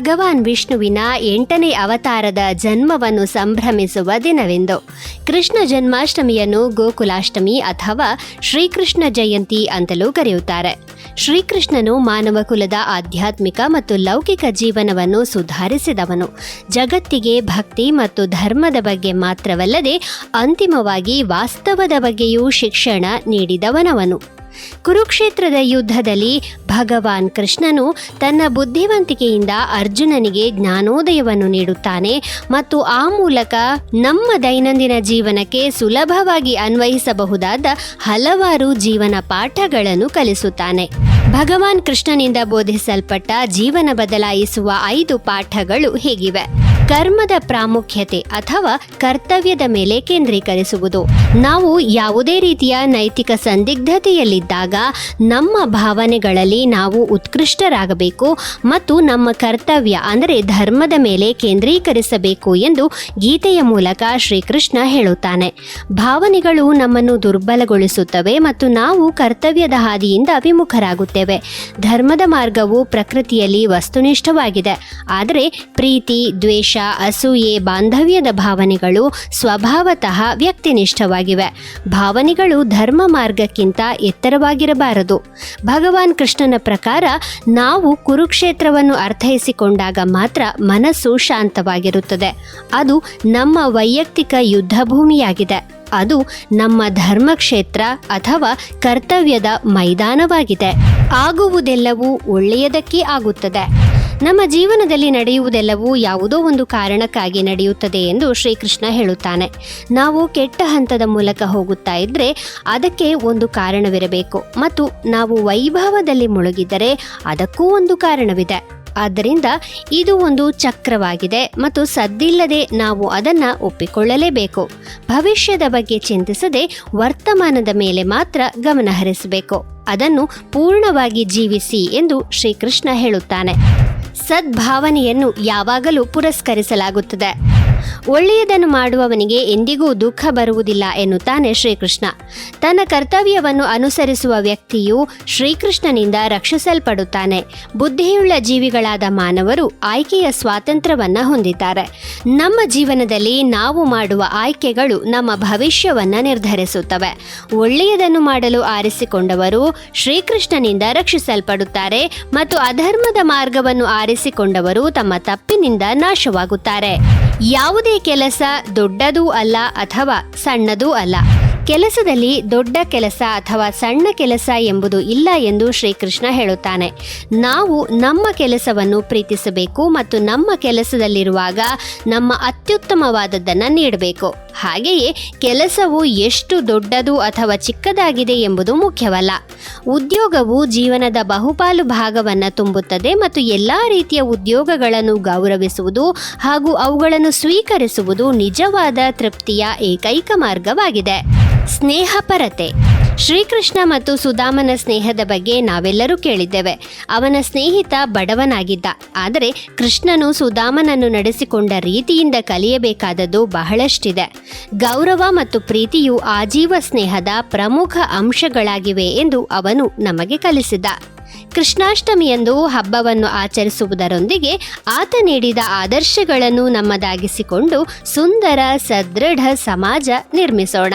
ಭಗವಾನ್ ವಿಷ್ಣುವಿನ ಎಂಟನೇ ಅವತಾರದ ಜನ್ಮವನ್ನು ಸಂಭ್ರಮಿಸುವ ದಿನವೆಂದು. ಕೃಷ್ಣ ಜನ್ಮಾಷ್ಟಮಿಯನ್ನು ಗೋಕುಲಾಷ್ಟಮಿ ಅಥವಾ ಶ್ರೀಕೃಷ್ಣ ಜಯಂತಿ ಅಂತಲೂ ಕರೆಯುತ್ತಾರೆ. ಶ್ರೀಕೃಷ್ಣನು ಮಾನವ ಕುಲದ ಆಧ್ಯಾತ್ಮಿಕ ಮತ್ತು ಲೌಕಿಕ ಜೀವನವನ್ನು ಸುಧಾರಿಸಿದವನು. ಜಗತ್ತಿಗೆ ಭಕ್ತಿ ಮತ್ತು ಧರ್ಮದ ಬಗ್ಗೆ ಮಾತ್ರವಲ್ಲದೆ ಅಂತಿಮವಾಗಿ ವಾಸ್ತವದ ಬಗ್ಗೆಯೂ ಶಿಕ್ಷಣ ನೀಡಿದವನವನು. ಕುರುಕ್ಷೇತ್ರದ ಯುದ್ಧದಲ್ಲಿ ಭಗವಾನ್ ಕೃಷ್ಣನು ತನ್ನ ಬುದ್ಧಿವಂತಿಕೆಯಿಂದ ಅರ್ಜುನನಿಗೆ ಜ್ಞಾನೋದಯವನ್ನು ನೀಡುತ್ತಾನೆ ಮತ್ತು ಆ ಮೂಲಕ ನಮ್ಮ ದೈನಂದಿನ ಜೀವನಕ್ಕೆ ಸುಲಭವಾಗಿ ಅನ್ವಯಿಸಬಹುದಾದ ಹಲವಾರು ಜೀವನ ಪಾಠಗಳನ್ನು ಕಲಿಸುತ್ತಾನೆ. ಭಗವಾನ್ ಕೃಷ್ಣನಿಂದ ಬೋಧಿಸಲ್ಪಟ್ಟ ಜೀವನ ಬದಲಾಯಿಸುವ ಐದು ಪಾಠಗಳು ಹೀಗಿವೆ? ಕರ್ಮದ ಪ್ರಾಮುಖ್ಯತೆ ಅಥವಾ ಕರ್ತವ್ಯದ ಮೇಲೆ ಕೇಂದ್ರೀಕರಿಸುವುದು. ನಾವು ಯಾವುದೇ ರೀತಿಯ ನೈತಿಕ ಸಂದಿಗ್ಧತೆಯಲ್ಲಿದ್ದಾಗ ನಮ್ಮ ಭಾವನೆಗಳಲ್ಲಿ ನಾವು ಉತ್ಕೃಷ್ಟರಾಗಬೇಕು ಮತ್ತು ನಮ್ಮ ಕರ್ತವ್ಯ ಅಂದರೆ ಧರ್ಮದ ಮೇಲೆ ಕೇಂದ್ರೀಕರಿಸಬೇಕು ಎಂದು ಗೀತೆಯ ಮೂಲಕ ಶ್ರೀಕೃಷ್ಣ ಹೇಳುತ್ತಾನೆ. ಭಾವನೆಗಳು ನಮ್ಮನ್ನು ದುರ್ಬಲಗೊಳಿಸುತ್ತವೆ ಮತ್ತು ನಾವು ಕರ್ತವ್ಯದ ಹಾದಿಯಿಂದ ವಿಮುಖರಾಗುತ್ತೇವೆ ಧರ್ಮದ ಮಾರ್ಗವು ಪ್ರಕೃತಿಯಲ್ಲಿ ವಸ್ತುನಿಷ್ಠವಾಗಿದೆ. ಆದರೆ ಪ್ರೀತಿ, ದ್ವೇಷ ಅಸೂಯೆ, ಬಾಂಧವ್ಯದ ಭಾವನೆಗಳು ಸ್ವಭಾವತಃ ವ್ಯಕ್ತಿನಿಷ್ಠವಾಗಿವೆ. ಭಾವನೆಗಳು ಧರ್ಮ ಮಾರ್ಗಕ್ಕಿಂತ ಎತ್ತರವಾಗಿರಬಾರದು. ಭಗವಾನ್ ಕೃಷ್ಣನ ಪ್ರಕಾರ ನಾವು ಕುರುಕ್ಷೇತ್ರವನ್ನು ಅರ್ಥೈಸಿಕೊಂಡಾಗ ಮಾತ್ರ ಮನಸ್ಸು ಶಾಂತವಾಗಿರುತ್ತದೆ. ಅದು ನಮ್ಮ ವೈಯಕ್ತಿಕ ಯುದ್ಧ ಭೂಮಿಯಾಗಿದೆ ಅದು ನಮ್ಮ ಧರ್ಮಕ್ಷೇತ್ರ ಅಥವಾ ಕರ್ತವ್ಯದ ಮೈದಾನವಾಗಿದೆ. ಆಗುವುದೆಲ್ಲವೂ ಒಳ್ಳೆಯದಕ್ಕೆ ಆಗುತ್ತದೆ. ನಮ್ಮ ಜೀವನದಲ್ಲಿ ನಡೆಯುವುದೆಲ್ಲವೂ ಯಾವುದೋ ಒಂದು ಕಾರಣಕ್ಕಾಗಿ ನಡೆಯುತ್ತದೆ ಎಂದು ಶ್ರೀಕೃಷ್ಣ ಹೇಳುತ್ತಾನೆ. ನಾವು ಕೆಟ್ಟ ಹಂತದ ಮೂಲಕ ಹೋಗುತ್ತಾ ಇದ್ದರೆ ಅದಕ್ಕೆ ಒಂದು ಕಾರಣವಿರಬೇಕು. ಮತ್ತು ನಾವು ವೈಭವದಲ್ಲಿ ಮುಳುಗಿದರೆ ಅದಕ್ಕೂ ಒಂದು ಕಾರಣವಿದೆ. ಆದ್ದರಿಂದ ಇದು ಒಂದು ಚಕ್ರವಾಗಿದೆ ಮತ್ತು ಸದ್ದಿಲ್ಲದೆ ನಾವು ಅದನ್ನು ಒಪ್ಪಿಕೊಳ್ಳಲೇಬೇಕು. ಭವಿಷ್ಯದ ಬಗ್ಗೆ ಚಿಂತಿಸದೆ ವರ್ತಮಾನದ ಮೇಲೆ ಮಾತ್ರ ಗಮನ ಹರಿಸಬೇಕು ಅದನ್ನು ಪೂರ್ಣವಾಗಿ ಜೀವಿಸಿ ಎಂದು ಶ್ರೀಕೃಷ್ಣ ಹೇಳುತ್ತಾನೆ. ಸದ್ಭಾವನೆಯನ್ನು ಯಾವಾಗಲೂ ಪುರಸ್ಕರಿಸಲಾಗುತ್ತದೆ. ಒಳ್ಳೆಯದನ್ನು ಮಾಡುವವನಿಗೆ ಎಂದಿಗೂ ದುಃಖ ಬರುವುದಿಲ್ಲ ಎನ್ನುತ್ತಾನೆ ಶ್ರೀಕೃಷ್ಣ. ತನ್ನ ಕರ್ತವ್ಯವನ್ನು ಅನುಸರಿಸುವ ವ್ಯಕ್ತಿಯು ಶ್ರೀಕೃಷ್ಣನಿಂದ ರಕ್ಷಿಸಲ್ಪಡುತ್ತಾನೆ. ಬುದ್ಧಿಯುಳ್ಳ ಜೀವಿಗಳಾದ ಮಾನವರು ಆಯ್ಕೆಯ ಸ್ವಾತಂತ್ರ್ಯವನ್ನ ಹೊಂದಿದ್ದಾರೆ. ನಮ್ಮ ಜೀವನದಲ್ಲಿ ನಾವು ಮಾಡುವ ಆಯ್ಕೆಗಳು ನಮ್ಮ ಭವಿಷ್ಯವನ್ನ ನಿರ್ಧರಿಸುತ್ತವೆ. ಒಳ್ಳೆಯದನ್ನು ಮಾಡಲು ಆರಿಸಿಕೊಂಡವರು ಶ್ರೀಕೃಷ್ಣನಿಂದ ರಕ್ಷಿಸಲ್ಪಡುತ್ತಾರೆ ಮತ್ತು ಅಧರ್ಮದ ಮಾರ್ಗವನ್ನು ಆರಿಸಿಕೊಂಡವರು ತಮ್ಮ ತಪ್ಪಿನಿಂದ ನಾಶವಾಗುತ್ತಾರೆ. ಯಾವುದೇ ಕೆಲಸ ದೊಡ್ಡದೂ ಅಲ್ಲ ಅಥವಾ ಸಣ್ಣದೂ ಅಲ್ಲ. ಕೆಲಸದಲ್ಲಿ ದೊಡ್ಡ ಕೆಲಸ ಅಥವಾ ಸಣ್ಣ ಕೆಲಸ ಎಂಬುದು ಇಲ್ಲ ಎಂದು ಶ್ರೀಕೃಷ್ಣ ಹೇಳುತ್ತಾನೆ. ನಾವು ನಮ್ಮ ಕೆಲಸವನ್ನು ಪ್ರೀತಿಸಬೇಕು ಮತ್ತು ನಮ್ಮ ಕೆಲಸದಲ್ಲಿರುವಾಗ ನಮ್ಮ ಅತ್ಯುತ್ತಮವಾದದ್ದನ್ನು ನೀಡಬೇಕು. ಹಾಗೆಯೇ ಕೆಲಸವು ಎಷ್ಟು ದೊಡ್ಡದು ಅಥವಾ ಚಿಕ್ಕದಾಗಿದೆ ಎಂಬುದು ಮುಖ್ಯವಲ್ಲ. ಉದ್ಯೋಗವು ಜೀವನದ ಬಹುಪಾಲು ಭಾಗವನ್ನು ತುಂಬುತ್ತದೆ ಮತ್ತು ಎಲ್ಲ ರೀತಿಯ ಉದ್ಯೋಗಗಳನ್ನು ಗೌರವಿಸುವುದು ಹಾಗೂ ಅವುಗಳನ್ನು ಸ್ವೀಕರಿಸುವುದು ನಿಜವಾದ ತೃಪ್ತಿಯ ಏಕೈಕ ಮಾರ್ಗವಾಗಿದೆ. ಸ್ನೇಹಪರತೆ. ಶ್ರೀಕೃಷ್ಣ ಮತ್ತು ಸುಧಾಮನ ಸ್ನೇಹದ ಬಗ್ಗೆ ನಾವೆಲ್ಲರೂ ಕೇಳಿದ್ದೇವೆ. ಅವನ ಸ್ನೇಹಿತ ಬಡವನಾಗಿದ್ದ. ಆದರೆ ಕೃಷ್ಣನು ಸುಧಾಮನನ್ನು ನಡೆಸಿಕೊಂಡ ರೀತಿಯಿಂದ ಕಲಿಯಬೇಕಾದದ್ದು ಬಹಳಷ್ಟಿದೆ. ಗೌರವ ಮತ್ತು ಪ್ರೀತಿಯು ಆಜೀವ ಸ್ನೇಹದ ಪ್ರಮುಖ ಅಂಶಗಳಾಗಿವೆ ಎಂದು ಅವನು ನಮಗೆ ಕಲಿಸಿದ. ಕೃಷ್ಣಾಷ್ಟಮಿಯಂದು ಹಬ್ಬವನ್ನು ಆಚರಿಸುವುದರೊಂದಿಗೆ ಆತ ನೀಡಿದ ಆದರ್ಶಗಳನ್ನು ನಮ್ಮದಾಗಿಸಿಕೊಂಡು ಸುಂದರ ಸದೃಢ ಸಮಾಜ ನಿರ್ಮಿಸೋಣ.